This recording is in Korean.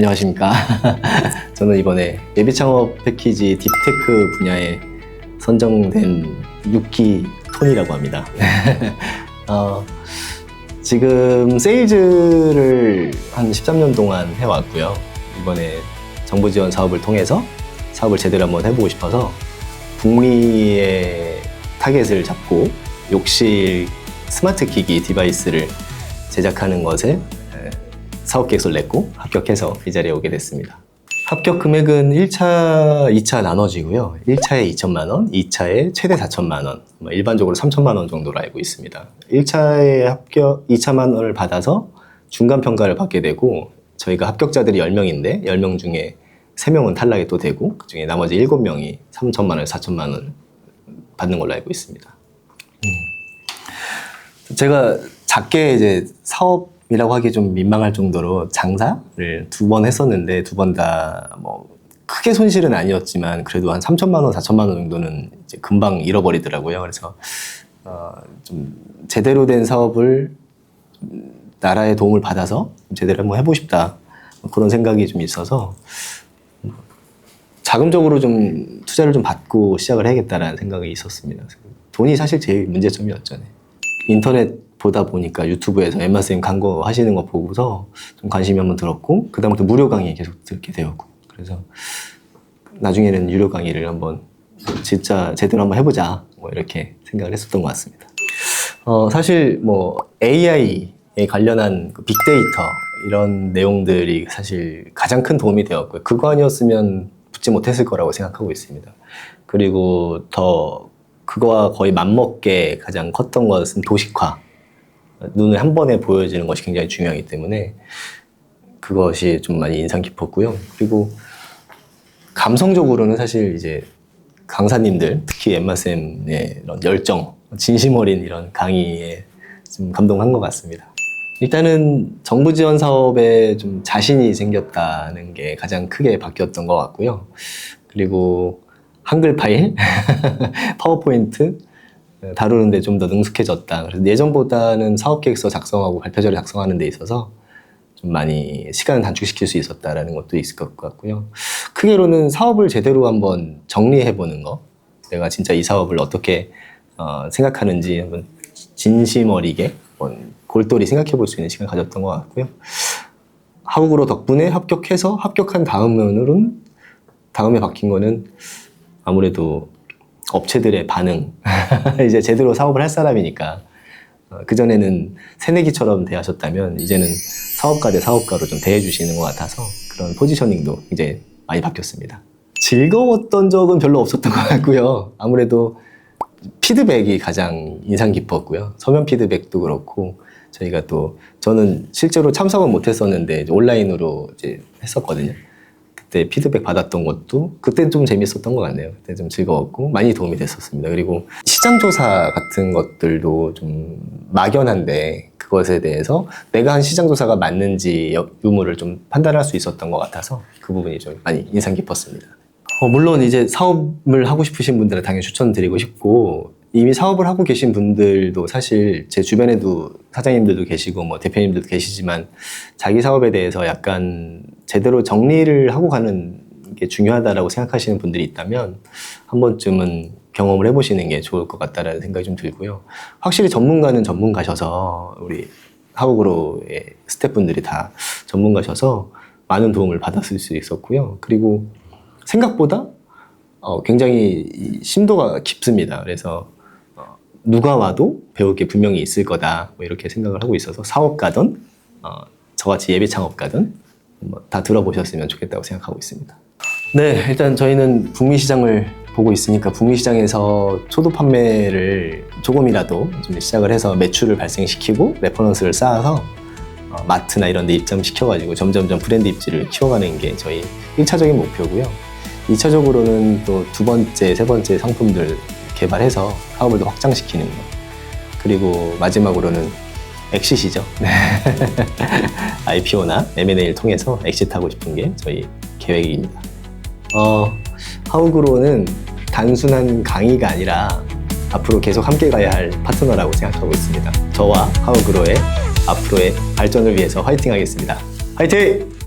안녕하십니까. 저는 이번에 예비 창업 패키지 딥테크 분야에 선정된 6기 톤이라고 합니다. 어, 지금 세일즈를 한 13년 동안 해왔고요. 이번에 정부 지원 사업을 통해서 사업을 제대로 한번 해보고 싶어서 북미의 타겟을 잡고 욕실 스마트 기기 디바이스를 제작하는 것에 에, 사업 계획서를 냈고 합격해서 이 자리에 오게 됐습니다. 합격 금액은 1차, 2차 나눠지고요. 1차에 2천만 원, 2차에 최대 4천만 원, 뭐 일반적으로 3천만 원 정도로 알고 있습니다. 1차에 합격, 2차만 원을 받아서 중간 평가를 받게 되고 저희가 합격자들이 10명인데 10명 중에 3명은 탈락이 또 되고 그중에 나머지 7명이 3천만 원, 4천만 원 받는 걸로 알고 있습니다. 제가 작게 이제 사업 이라고 하기 좀 민망할 정도로 장사를 두 번 했었는데 두 번 다 뭐 크게 손실은 아니었지만 그래도 한 3천만 원, 4천만 원 정도는 이제 금방 잃어버리더라고요. 그래서 어, 좀 제대로 된 사업을 음, 나라의 도움을 받아서 좀 제대로 한번 해보고 싶다 뭐 그런 생각이 좀 있어서 음, 자금적으로 좀 투자를 좀 받고 시작을 해야겠다라는 생각이 있었습니다. 돈이 사실 제일 문제점이었잖아요. 인터넷 보다 보니까 유튜브에서 엠마 쌤 광고 하시는 거 보고서 좀 관심이 한번 들었고 그 다음부터 무료 강의 계속 듣게 되었고 그래서 나중에는 유료 강의를 한번 진짜 제대로 한번 해보자 뭐 이렇게 생각을 했었던 것 같습니다. 어, 사실 뭐 AI에 관련한 그 빅데이터 이런 내용들이 사실 가장 큰 도움이 되었고요. 그거 아니었으면 붙지 못했을 거라고 생각하고 있습니다. 그리고 더 그거와 거의 맞먹게 가장 컸던 것은 도식화. 눈에 한 번에 보여지는 것이 굉장히 중요하기 때문에 그것이 좀 많이 인상 깊었고요. 그리고 감성적으로는 사실 이제 강사님들, 특히 엠마 쌤의 이런 열정, 진심 어린 이런 강의에 좀 감동한 것 같습니다. 일단은 정부 지원 사업에 좀 자신이 생겼다는 게 가장 크게 바뀌었던 것 같고요. 그리고 한글 파일, 파워포인트 다루는데 좀 더 능숙해졌다. 그래서 예전보다는 사업 계획서 작성하고 발표자를 작성하는 데 있어서 좀 많이 시간을 단축시킬 수 있었다라는 것도 있을 것 같고요. 크게로는 사업을 제대로 한번 정리해 보는 거. 내가 진짜 이 사업을 어떻게 어, 생각하는지 한번 진심 어리게 한번 골똘히 생각해 볼 수 있는 시간을 가졌던 것 같고요. 하국으로 덕분에 합격해서 합격한 다음으로는 다음에 바뀐 거는 아무래도 업체들의 반응 이제 제대로 사업을 할 사람이니까 그 전에는 새내기처럼 대하셨다면 이제는 사업가 대 사업가로 좀 대해주시는 것 같아서 그런 포지셔닝도 이제 많이 바뀌었습니다. 즐거웠던 적은 별로 없었던 것 같고요. 아무래도 피드백이 가장 인상 깊었고요. 서면 피드백도 그렇고 저희가 또 저는 실제로 참석은 못했었는데 온라인으로 이제 했었거든요. 그때 피드백 받았던 것도 그때 좀 재밌었던 것 같네요. 그때 좀 즐거웠고 많이 도움이 됐었습니다. 그리고 시장 조사 같은 것들도 좀 막연한데 그것에 대해서 내가 한 시장 조사가 맞는지 여- 유무를 좀 판단할 수 있었던 것 같아서 그 부분이 좀 많이 인상 깊었습니다. 어, 물론 이제 사업을 하고 싶으신 분들은 당연히 추천드리고 싶고 이미 사업을 하고 계신 분들도 사실 제 주변에도 사장님들도 계시고 뭐 대표님들도 계시지만 자기 사업에 대해서 약간 제대로 정리를 하고 가는 게 중요하다라고 생각하시는 분들이 있다면 한 번쯤은 경험을 해보시는 게 좋을 것 같다라는 생각이 좀 들고요. 확실히 전문가는 전문가셔서 우리 하국으로의 스태프분들이 다 전문가셔서 많은 도움을 받았을 수 있었고요. 그리고 생각보다 어, 굉장히 이 심도가 깊습니다. 그래서 어, 누가 와도 배울 게 분명히 있을 거다 뭐 이렇게 생각을 하고 있어서 사업가든 어, 저같이 예비 창업가든 뭐 다 들어보셨으면 좋겠다고 생각하고 있습니다. 네, 일단 저희는 북미 시장을 보고 있으니까 북미 시장에서 초도 판매를 조금이라도 좀 시작을 해서 매출을 발생시키고 레퍼런스를 쌓아서 어, 마트나 이런 데 입점시켜가지고 점점점 브랜드 입지를 키워가는 게 저희 1차적인 목표고요. 2차적으로는 또 두 번째, 세 번째 상품들 개발해서 더 확장시키는 거. 그리고 마지막으로는 엑시시죠. 네. IPO나 M&A를 통해서 엑시트하고 싶은 게 저희 계획입니다. 어, 하우그로는 단순한 강의가 아니라 앞으로 계속 함께 가야 할 파트너라고 생각하고 있습니다. 저와 하우그로의 앞으로의 발전을 위해서 화이팅 하겠습니다. 화이팅!